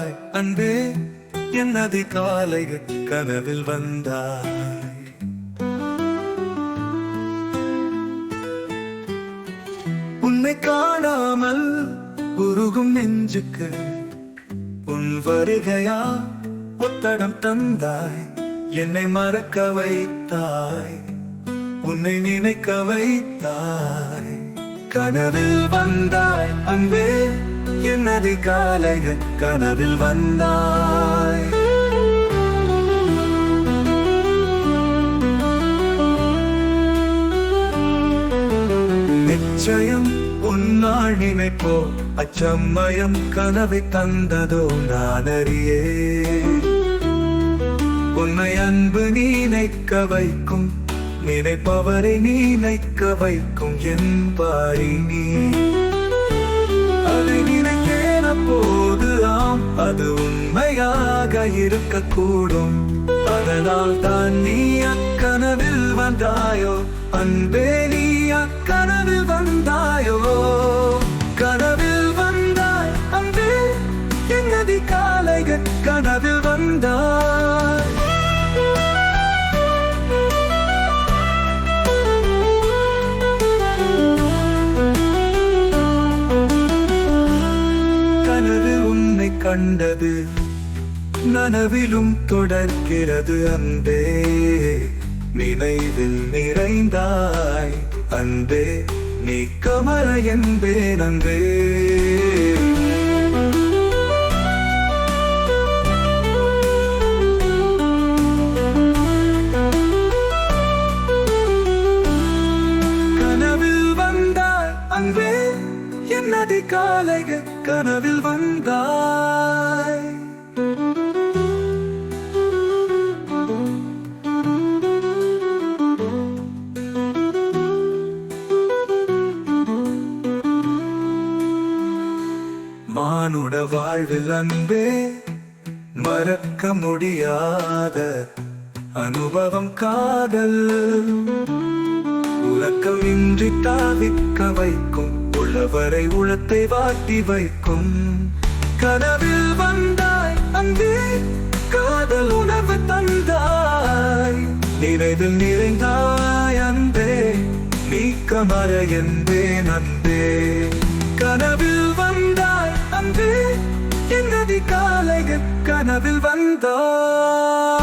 வந்தாய். அன்பே என் நதி காலை கனவில் வந்தாய். உன்னை காணாமல் உருகும் நெஞ்சுக்கு உன் வருகையா ஒத்தடம் தந்தாய். என்னை மறக்க வைத்தாய். உன்னை நினைக்க வைத்தாய். கனவில் வந்தாய் அன்பே. என்னது காலைகள் கனவில் வந்தாய்? நிச்சயம் உன்னால் நினைப்போ அச்சமயம் கனவை தந்ததோ நான் அறியே உன்னை அன்பு நினைக்க வைக்கும் நினைப்பவரை நினைக்க வைக்கும் என் பாரி நீ அது உண்மையாக இருக்கக்கூடும். அதனால் தான் நீ அக்கனவில் வந்தாயோ? அன்பே நீ அக்கனவில் வந்தாயோ? கனவில் வந்தாய் அன்பே என்னதி காலைகள் கனவில் வந்தாய். கண்டது நனவிலும் தொடர்கிறது அந்தே நினைவில் நிறைந்தாய் அந்தே நீ கமர என்பேன் அன்பே. என் காலைகள் கனவில் வந்தாய்? மானுட வாழ்வில் அன்பே மறக்க முடியாத அனுபவம் காதல். உறக்கமின்றி தாவிக்க வைக்கும் உள்ளவரை உளத்தை வாட்டி வைக்கும். கனவில் வந்தாய் அங்கே காதல் உணவு தந்தாய். நினைவில் நிறைந்தாய் அன்பே நீக்க மற என்பேன் அன்பே கனவில் வந்தாய் அங்கே என்னதி காலைகள்? கனவில் வந்தாய்